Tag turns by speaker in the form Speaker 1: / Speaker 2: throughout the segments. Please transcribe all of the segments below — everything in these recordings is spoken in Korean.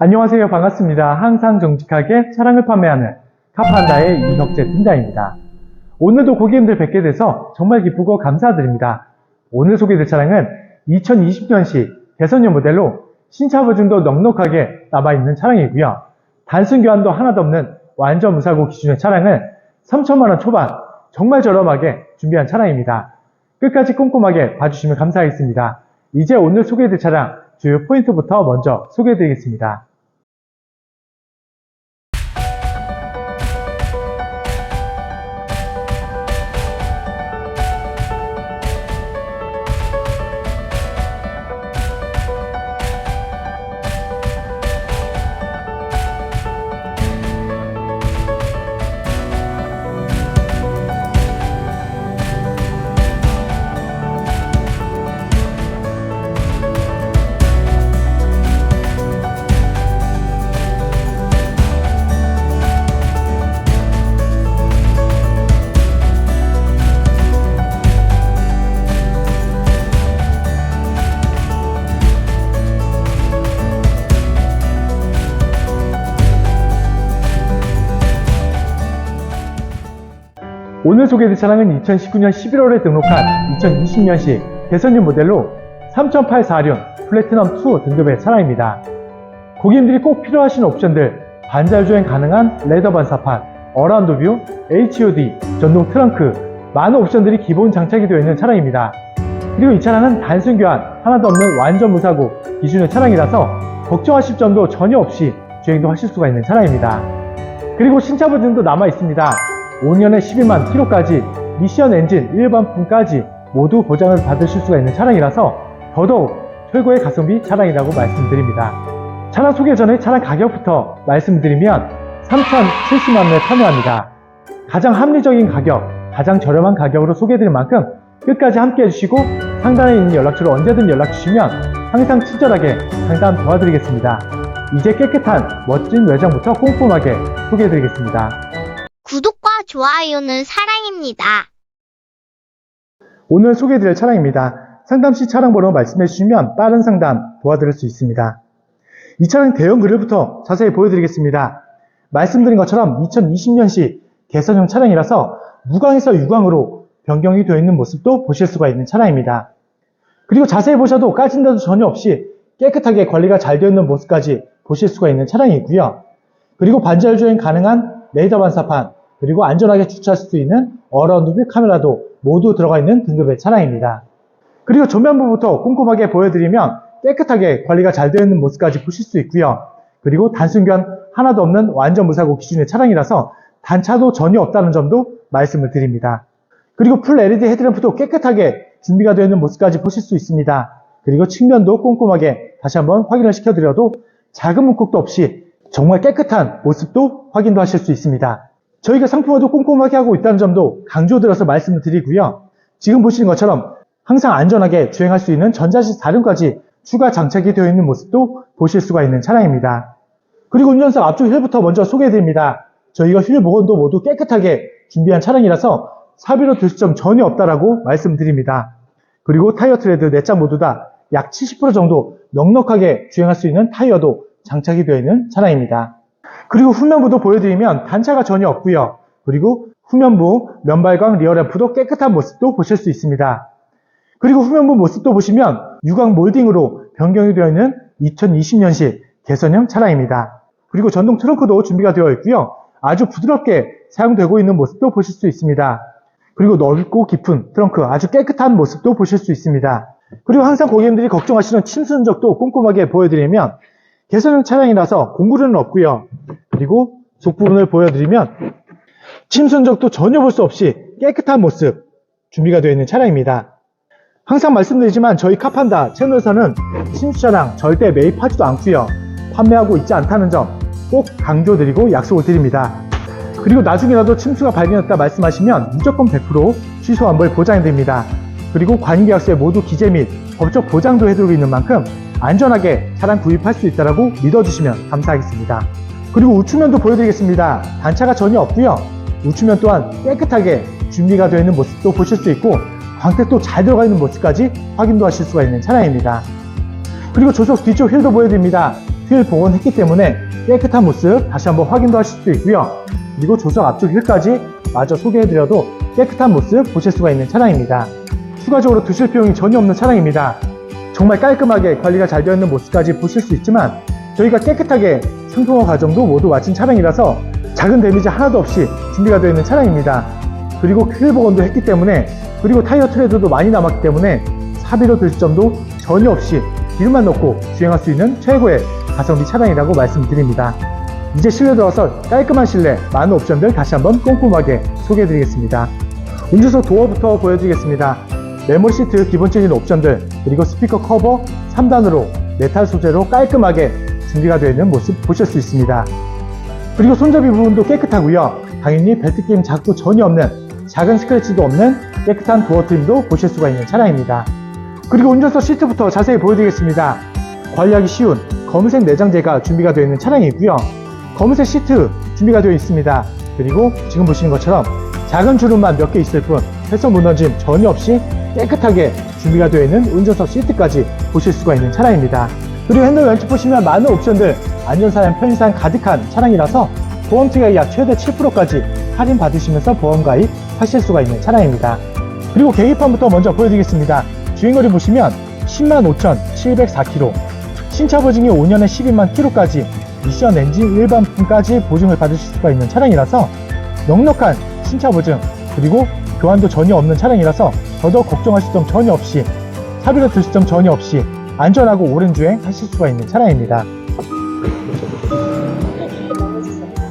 Speaker 1: 안녕하세요. 반갑습니다. 항상 정직하게 차량을 판매하는 카판다의 이혁재 팀장입니다. 오늘도 고객님들 뵙게 돼서 정말 기쁘고 감사드립니다. 오늘 소개될 차량은 2020년식 개선형 모델로 신차 보증도 넉넉하게 남아있는 차량이고요. 단순 교환도 하나도 없는 완전 무사고 기준의 차량은 3천만원 초반 정말 저렴하게 준비한 차량입니다. 끝까지 꼼꼼하게 봐주시면 감사하겠습니다. 이제 오늘 소개해드릴 차량 주요 포인트부터 먼저 소개해드리겠습니다. 오늘 소개해드릴 차량은 2019년 11월에 등록한 2020년식 개선형 모델로 3084륜 플래티넘 2 등급의 차량입니다. 고객님들이 꼭 필요하신 옵션들 반잘 주행 가능한 레더 반사판, 어라운드 뷰, HUD, 전동 트렁크 많은 옵션들이 기본 장착이 되어 있는 차량입니다. 그리고 이 차량은 단순 교환 하나도 없는 완전 무사고 기준의 차량이라서 걱정하실 점도 전혀 없이 주행도 하실 수가 있는 차량입니다. 그리고 신차 보증도 남아 있습니다. 5년에 12만 킬로까지 미션 엔진 일반품까지 모두 보장을 받으실 수가 있는 차량이라서 더더욱 최고의 가성비 차량이라고 말씀드립니다. 차량 소개 전에 차량 가격부터 말씀드리면 3,070만 원에 판매합니다. 가장 합리적인 가격, 가장 저렴한 가격으로 소개해드릴 만큼 끝까지 함께 해주시고 상단에 있는 연락처로 언제든 연락 주시면 항상 친절하게 상담 도와드리겠습니다. 이제 깨끗한 멋진 외장부터 꼼꼼하게 소개해드리겠습니다.
Speaker 2: 좋아요는 사랑입니다.
Speaker 1: 오늘 소개해드릴 차량입니다. 상담 시 차량 번호 말씀해 주시면 빠른 상담 도와드릴 수 있습니다. 이 차량 대형 그릴부터 자세히 보여드리겠습니다. 말씀드린 것처럼 2020년식 개선형 차량이라서 무광에서 유광으로 변경이 되어 있는 모습도 보실 수가 있는 차량입니다. 그리고 자세히 보셔도 까진 데도 전혀 없이 깨끗하게 관리가 잘 되어 있는 모습까지 보실 수가 있는 차량이고요. 그리고 반절 주행 가능한 레이더 반사판, 그리고 안전하게 주차할 수 있는 어라운드 뷰 카메라도 모두 들어가 있는 등급의 차량입니다. 그리고 전면부부터 꼼꼼하게 보여드리면 깨끗하게 관리가 잘 되어 있는 모습까지 보실 수 있고요. 그리고 단순 교환 하나도 없는 완전 무사고 기준의 차량이라서 단차도 전혀 없다는 점도 말씀을 드립니다. 그리고 풀 LED 헤드램프도 깨끗하게 준비가 되어 있는 모습까지 보실 수 있습니다. 그리고 측면도 꼼꼼하게 다시 한번 확인을 시켜드려도 작은 문콕도 없이 정말 깨끗한 모습도 확인도 하실 수 있습니다. 저희가 상품화도 꼼꼼하게 하고 있다는 점도 강조드려서 말씀을 드리고요. 지금 보시는 것처럼 항상 안전하게 주행할 수 있는 전자식 사륜까지 추가 장착이 되어 있는 모습도 보실 수가 있는 차량입니다. 그리고 운전석 앞쪽 휠부터 먼저 소개해드립니다. 저희가 휠 보건도 모두 깨끗하게 준비한 차량이라서 사비로 들점 전혀 없다라고 말씀드립니다. 그리고 타이어 트레드 4짝 모두 다 약 70% 정도 넉넉하게 주행할 수 있는 타이어도 장착이 되어 있는 차량입니다. 그리고 후면부도 보여드리면 단차가 전혀 없고요. 그리고 후면부 면발광 리어램프도 깨끗한 모습도 보실 수 있습니다. 그리고 후면부 모습도 보시면 유광 몰딩으로 변경이 되어 있는 2020년식 개선형 차량입니다. 그리고 전동 트렁크도 준비가 되어 있고요. 아주 부드럽게 사용되고 있는 모습도 보실 수 있습니다. 그리고 넓고 깊은 트렁크 아주 깨끗한 모습도 보실 수 있습니다. 그리고 항상 고객님들이 걱정하시는 침수 흔적도 꼼꼼하게 보여드리면 개선형 차량이라서 공구류는 없고요. 그리고 속 부분을 보여드리면 침수 흔적도 전혀 볼 수 없이 깨끗한 모습 준비가 되어 있는 차량입니다. 항상 말씀드리지만 저희 카판다 채널에서는 침수 차량 절대 매입하지도 않고요. 판매하고 있지 않다는 점 꼭 강조드리고 약속을 드립니다. 그리고 나중에라도 침수가 발견했다 말씀하시면 무조건 100% 취소 환불 보장됩니다. 그리고 관계약서에 모두 기재 및 법적 보장도 해드리고 있는 만큼 안전하게 차량 구입할 수 있다고 믿어주시면 감사하겠습니다. 그리고 우측면도 보여드리겠습니다. 단차가 전혀 없고요. 우측면 또한 깨끗하게 준비가 되어 있는 모습도 보실 수 있고 광택도 잘 들어가 있는 모습까지 확인도 하실 수가 있는 차량입니다. 그리고 조속 뒤쪽 휠도 보여드립니다. 휠 복원했기 때문에 깨끗한 모습 다시 한번 확인도 하실 수 있고요. 그리고 조석 앞쪽 휠까지 마저 소개해드려도 깨끗한 모습 보실 수가 있는 차량입니다. 추가적으로 드실 비용이 전혀 없는 차량입니다. 정말 깔끔하게 관리가 잘 되어 있는 모습까지 보실 수 있지만 저희가 깨끗하게 상품화 과정도 모두 마친 차량이라서 작은 데미지 하나도 없이 준비가 되어 있는 차량입니다. 그리고 휠 복원도 했기 때문에 그리고 타이어 트레드도 많이 남았기 때문에 사비로 들 점도 전혀 없이 기름만 넣고 주행할 수 있는 최고의 가성비 차량이라고 말씀드립니다. 이제 실내 들어서 깔끔한 실내 많은 옵션들 다시 한번 꼼꼼하게 소개해드리겠습니다. 운전석 도어부터 보여드리겠습니다. 메모리 시트 기본적인 옵션들 그리고 스피커 커버 3단으로 메탈 소재로 깔끔하게 준비가 되어 있는 모습 보실 수 있습니다. 그리고 손잡이 부분도 깨끗하고요. 당연히 벨트 게임 자국도 전혀 없는 작은 스크래치도 없는 깨끗한 도어 트림도 보실 수가 있는 차량입니다. 그리고 운전석 시트부터 자세히 보여드리겠습니다. 관리하기 쉬운 검은색 내장재가 준비가 되어 있는 차량이고요. 검은색 시트 준비가 되어 있습니다. 그리고 지금 보시는 것처럼 작은 주름만 몇 개 있을 뿐 훼손 무너짐 전혀 없이 깨끗하게 준비가 되어 있는 운전석 시트까지 보실 수가 있는 차량입니다. 그리고 핸들 왼쪽 보시면 많은 옵션들 안전사양 편의사양 가득한 차량이라서 보험 특약이 약 최대 7%까지 할인 받으시면서 보험 가입 하실 수가 있는 차량입니다. 그리고 계기판부터 먼저 보여드리겠습니다. 주행거리 보시면 105,704km 신차 보증이 5년에 12만 km까지 미션 엔진 일반품까지 보증을 받으실 수가 있는 차량이라서 넉넉한 신차 보증 그리고 교환도 전혀 없는 차량이라서 더더욱 걱정하실 점 전혀 없이 사비로 드실 점 전혀 없이 안전하고 오랜 주행 하실 수가 있는 차량입니다.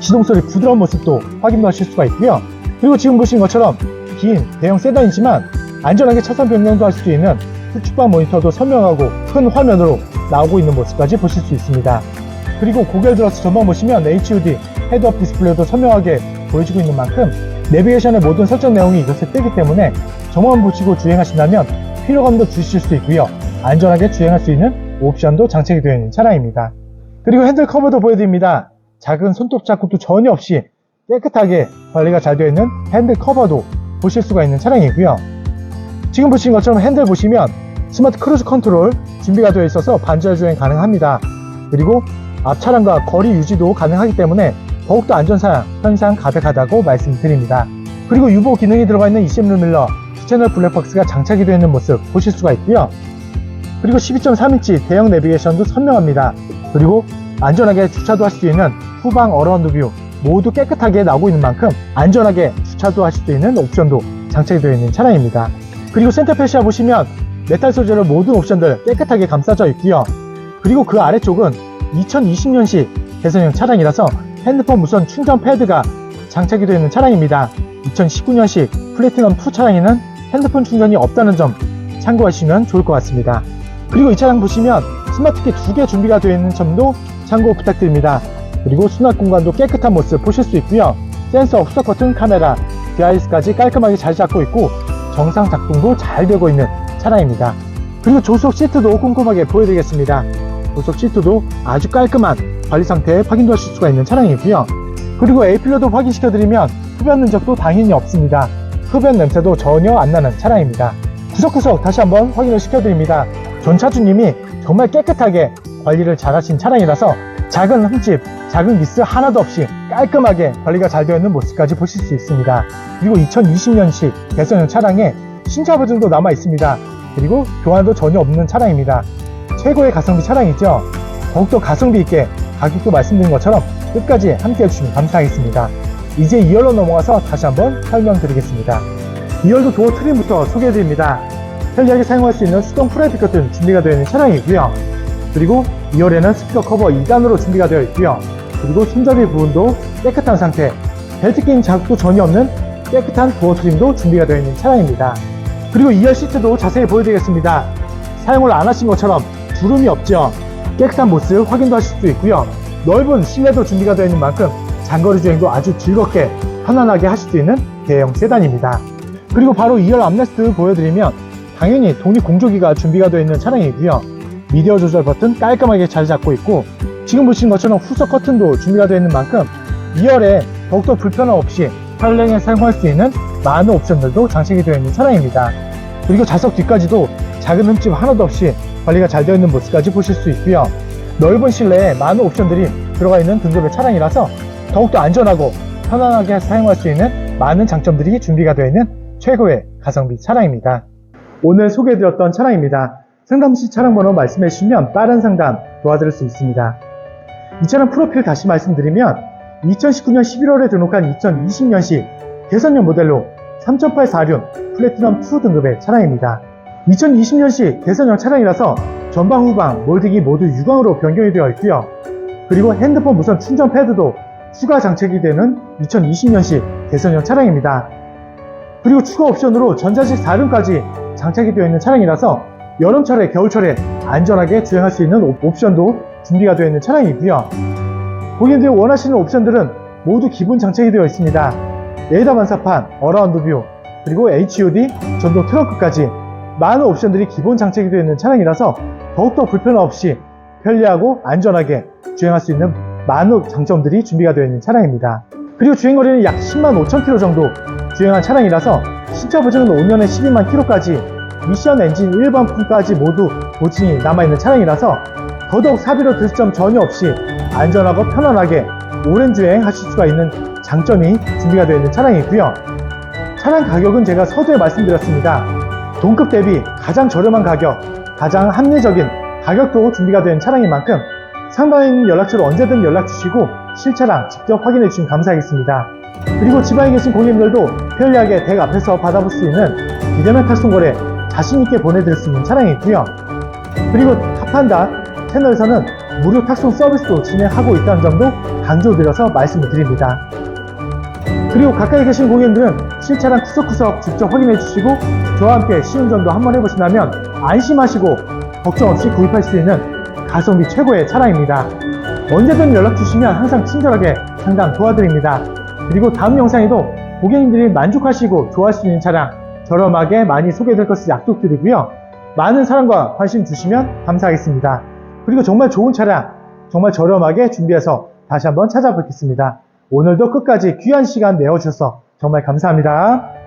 Speaker 1: 시동 소리 부드러운 모습도 확인도 하실 수가 있고요. 그리고 지금 보시는 것처럼 긴 대형 세단이지만 안전하게 차선 변경도 할 수 있는 후측방 모니터도 선명하고 큰 화면으로 나오고 있는 모습까지 보실 수 있습니다. 그리고 고개를 들어서 전방 보시면 HUD 헤드업 디스플레이도 선명하게 보여주고 있는 만큼 내비게이션의 모든 설정 내용이 이것에 뜨기 때문에 정원 보시고 주행하신다면 피로감도 주실 수 있고요. 안전하게 주행할 수 있는 옵션도 장착이 되어 있는 차량입니다. 그리고 핸들 커버도 보여드립니다. 작은 손톱 자국도 전혀 없이 깨끗하게 관리가 잘 되어 있는 핸들 커버도 보실 수가 있는 차량이고요. 지금 보시는 것처럼 핸들 보시면 스마트 크루즈 컨트롤 준비가 되어 있어서 반절 주행 가능합니다. 그리고 앞 차량과 거리 유지도 가능하기 때문에 더욱더 안전사양, 편의상 가득하다고 말씀드립니다. 그리고 유보 기능이 들어가 있는 20룰밀러 채널 블랙박스가 장착이 되어 있는 모습 보실 수가 있고요. 그리고 12.3인치 대형 내비게이션도 선명합니다. 그리고 안전하게 주차도 할 수 있는 후방 어라운드 뷰 모두 깨끗하게 나오고 있는 만큼 안전하게 주차도 하실 수 있는 옵션도 장착이 되어 있는 차량입니다. 그리고 센터 페시아 보시면 메탈 소재로 모든 옵션들 깨끗하게 감싸져 있고요. 그리고 그 아래쪽은 2020년식 개선형 차량이라서 핸드폰 무선 충전 패드가 장착이 되어 있는 차량입니다. 2019년식 플래티넘 2 차량에는 핸드폰 충전이 없다는 점 참고하시면 좋을 것 같습니다. 그리고 이 차량 보시면 스마트키 두 개 준비가 되어 있는 점도 참고 부탁드립니다. 그리고 수납 공간도 깨끗한 모습 보실 수 있고요. 센서, 후석 버튼, 카메라, DIS까지 깔끔하게 잘 잡고 있고 정상 작동도 잘 되고 있는 차량입니다. 그리고 조수석 시트도 꼼꼼하게 보여드리겠습니다. 조수석 시트도 아주 깔끔한 관리 상태 확인도 하실 수가 있는 차량이고요. 그리고 A필러도 확인시켜드리면 흡연 흔적도 당연히 없습니다. 흡연 냄새도 전혀 안 나는 차량입니다. 구석구석 다시 한번 확인을 시켜드립니다. 전 차주님이 정말 깨끗하게 관리를 잘 하신 차량이라서 작은 흠집, 작은 미스 하나도 없이 깔끔하게 관리가 잘 되어 있는 모습까지 보실 수 있습니다. 그리고 2020년식 개선형 차량에 신차 보증도 남아 있습니다. 그리고 교환도 전혀 없는 차량입니다. 최고의 가성비 차량이죠. 더욱더 가성비 있게 가격도 말씀드린 것처럼 끝까지 함께 해주시면 감사하겠습니다. 이제 2열로 넘어가서 다시 한번 설명드리겠습니다. 2열도 도어 트림부터 소개해드립니다. 편리하게 사용할 수 있는 수동 프라이빗 커튼 준비가 되어 있는 차량이고요. 그리고 2열에는 스피커 커버 2단으로 준비가 되어 있고요. 그리고 손잡이 부분도 깨끗한 상태, 벨트 끼임 자국도 전혀 없는 깨끗한 도어 트림도 준비가 되어 있는 차량입니다. 그리고 2열 시트도 자세히 보여드리겠습니다. 사용을 안 하신 것처럼 주름이 없죠. 깨끗한 모습 확인도 하실 수 있고요. 넓은 실내도 준비가 되어 있는 만큼 장거리 주행도 아주 즐겁게 편안하게 하실 수 있는 대형 세단입니다. 그리고 바로 2열 암레스트 보여드리면 당연히 독립 공조기가 준비가 되어 있는 차량이고요. 미디어 조절 버튼 깔끔하게 잘 잡고 있고 지금 보시는 것처럼 후석 커튼도 준비가 되어 있는 만큼 2열에 더욱더 불편함 없이 편리하게 사용할 수 있는 많은 옵션들도 장착이 되어 있는 차량입니다. 그리고 좌석 뒤까지도 작은 흠집 하나도 없이 관리가 잘 되어 있는 모습까지 보실 수 있고요. 넓은 실내에 많은 옵션들이 들어가 있는 등급의 차량이라서 더욱더 안전하고 편안하게 사용할 수 있는 많은 장점들이 준비가 되어 있는 최고의 가성비 차량입니다. 오늘 소개해드렸던 차량입니다. 상담 시 차량 번호 말씀해 주시면 빠른 상담 도와드릴 수 있습니다. 이 차량 프로필 다시 말씀드리면 2019년 11월에 등록한 2020년식 개선형 모델로 3.8사륜 플래티넘 2 등급의 차량입니다. 2020년식 개선형 차량이라서 전방 후방 몰딩이 모두 유광으로 변경이 되어 있고요. 그리고 핸드폰 무선 충전 패드도 추가 장착이 되는 2020년식 개선형 차량입니다. 그리고 추가 옵션으로 전자식 4륜까지 장착이 되어 있는 차량이라서 여름철에 겨울철에 안전하게 주행할 수 있는 옵- 옵션도 준비가 되어 있는 차량이고요. 고객님들이 원하시는 옵션들은 모두 기본 장착이 되어 있습니다. 레이더 반사판, 어라운드 뷰, 그리고 HUD, 전동 트렁크까지 많은 옵션들이 기본 장착이 되어 있는 차량이라서 더욱더 불편함 없이 편리하고 안전하게 주행할 수 있는 많은 장점들이 준비가 되어 있는 차량입니다. 그리고 주행거리는 약 10만 5천 킬로 정도 주행한 차량이라서 신차 보증은 5년에 12만 킬로까지 미션 엔진 1번품까지 모두 보증이 남아있는 차량이라서 더더욱 사비로 들 점 전혀 없이 안전하고 편안하게 오랜 주행 하실 수가 있는 장점이 준비가 되어 있는 차량이고요. 차량 가격은 제가 서두에 말씀드렸습니다. 동급 대비 가장 저렴한 가격, 가장 합리적인 가격도 준비가 된 차량인 만큼 상담인 연락처로 언제든 연락 주시고 실차량 직접 확인해 주시면 감사하겠습니다. 그리고 지방에 계신 고객님들도 편리하게 댁 앞에서 받아볼 수 있는 비대면 탁송 거래 자신있게 보내드릴 수 있는 차량이 있고요. 그리고 탑한다 채널에서는 무료 탁송 서비스도 진행하고 있다는 점도 강조드려서 말씀을 드립니다. 그리고 가까이 계신 고객님들은 실차량 구석구석 직접 확인해 주시고 저와 함께 시운전도 한번 해보신다면 안심하시고 걱정 없이 구입할 수 있는 가성비 최고의 차량입니다. 언제든 연락 주시면 항상 친절하게 상담 도와드립니다. 그리고 다음 영상에도 고객님들이 만족하시고 좋아할 수 있는 차량 저렴하게 많이 소개될 것을 약속드리고요. 많은 사랑과 관심 주시면 감사하겠습니다. 그리고 정말 좋은 차량, 정말 저렴하게 준비해서 다시 한번 찾아뵙겠습니다. 오늘도 끝까지 귀한 시간 내어주셔서 정말 감사합니다.